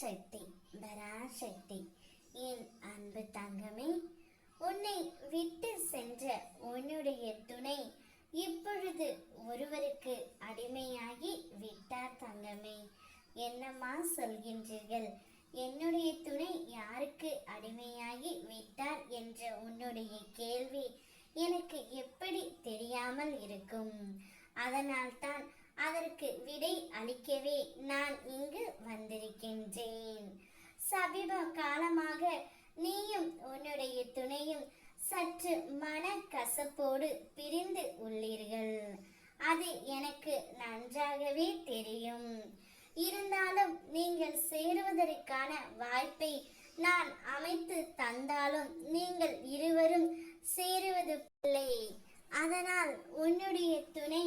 சக்தி பராசக்தி. என் அன்பு தங்கமே உன்னை விட்டு சென்ற உன்னுடைய துணை இப்பொழுது ஒருவருக்கு அடிமையாகி விட்டார் தங்கமே. என்னம்மா சொல்கின்றீர்கள்? என்னுடைய துணை யாருக்கு அடிமையாகி விட்டார் என்ற உன்னுடைய கேள்வி எனக்கு எப்படி தெரியாமல் இருக்கும்? அதனால்தான் அதற்கு விடை அளிக்கவே நீயும் உன்னுடைய துணையும் சற்று மன கசப்போடு பிரிந்து உள்ளீர்கள். அது எனக்கு நன்றாகவே தெரியும். இருந்தாலும் நீங்கள் சேருவதற்கான வாய்ப்பை நான் அமைத்து தந்தாலும் நீங்கள் இருவரும் சேருவது இல்லை அதனால் உன்னுடைய துணை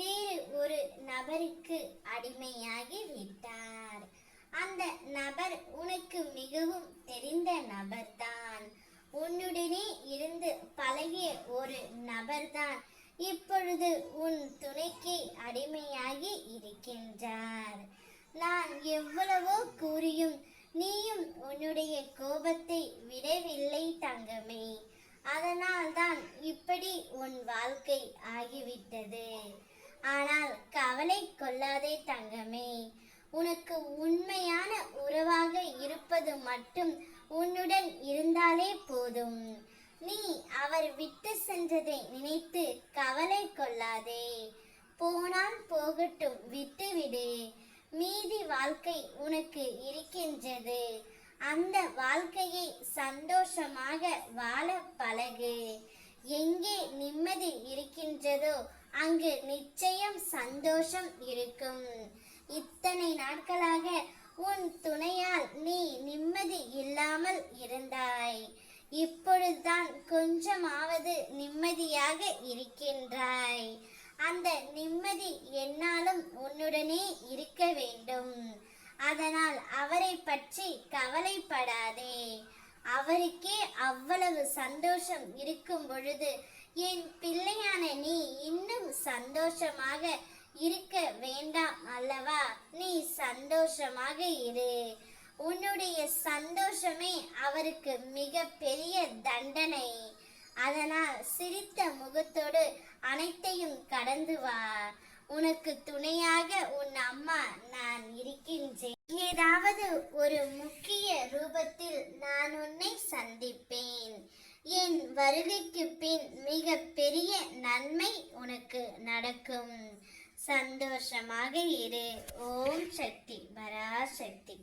வேறு ஒரு நபருக்கு அடிமையாகி விட்டார் அந்த நபர் உனக்கு மிகவும் தெரிந்த நபர். அவர்தான் இப்பொழுது உன் துணைக்கு அடிமையாகி இருக்கின்றார். நான் எவ்வளவோ கூறியும் நீயும் உன்னுடைய கோபத்தை விடவில்லை தங்கமே. அதனால்தான் இப்படி உன் வாழ்க்கை ஆகிவிட்டது. ஆனால் கவலை கொள்ளாதே தங்கமே. உனக்கு உண்மையான உறவாக இருப்பது மட்டும் உன்னுடன் இருந்தாலே போதும். நீ அவர் விட்டு சென்றதை நினைத்து கவலை கொள்ளாதே. போனால் போகட்டும் விட்டுவிடு. மீதி வாழ்க்கை உனக்கு இருக்கின்றது. அந்த வாழ்க்கையை சந்தோஷமாக வாழ பழகு. எங்கே நிம்மதி இருக்கின்றதோ அங்கு நிச்சயம் சந்தோஷம் இருக்கும். இத்தனை நாட்களாக உன் துணையால் நீ நிம்மதி இல்லாமல் இருந்தாய். நிம்மதியாக இருக்கின்றாய். அந்த நிம்மதி என்னாலும் உன்னுடனே இருக்க வேண்டும். அதனால் அவரை பற்றி கவலைப்படாதே. அவருக்கே அவ்வளவு சந்தோஷம் இருக்கும் பொழுது என் பிள்ளையான நீ இன்னும் சந்தோஷமாக இருக்க வேண்டாம் அல்லவா? நீ சந்தோஷமாக இரு. உன்னுடைய சந்தோஷமே அவருக்கு மிக பெரிய தண்டனை. அதனால் சிரித்த முகத்தோடு அனைத்தையும் கடந்து வா. உனக்கு துணையாக உன் அம்மா நான் இருக்கின்றேன். ஏதாவது ஒரு முக்கிய ரூபத்தில் நான் உன்னை சந்திப்பேன். என் வருகைக்கு பின் மிக பெரிய நன்மை உனக்கு நடக்கும். சந்தோஷமாக இரு. ஓம் சக்தி. பராசக்தி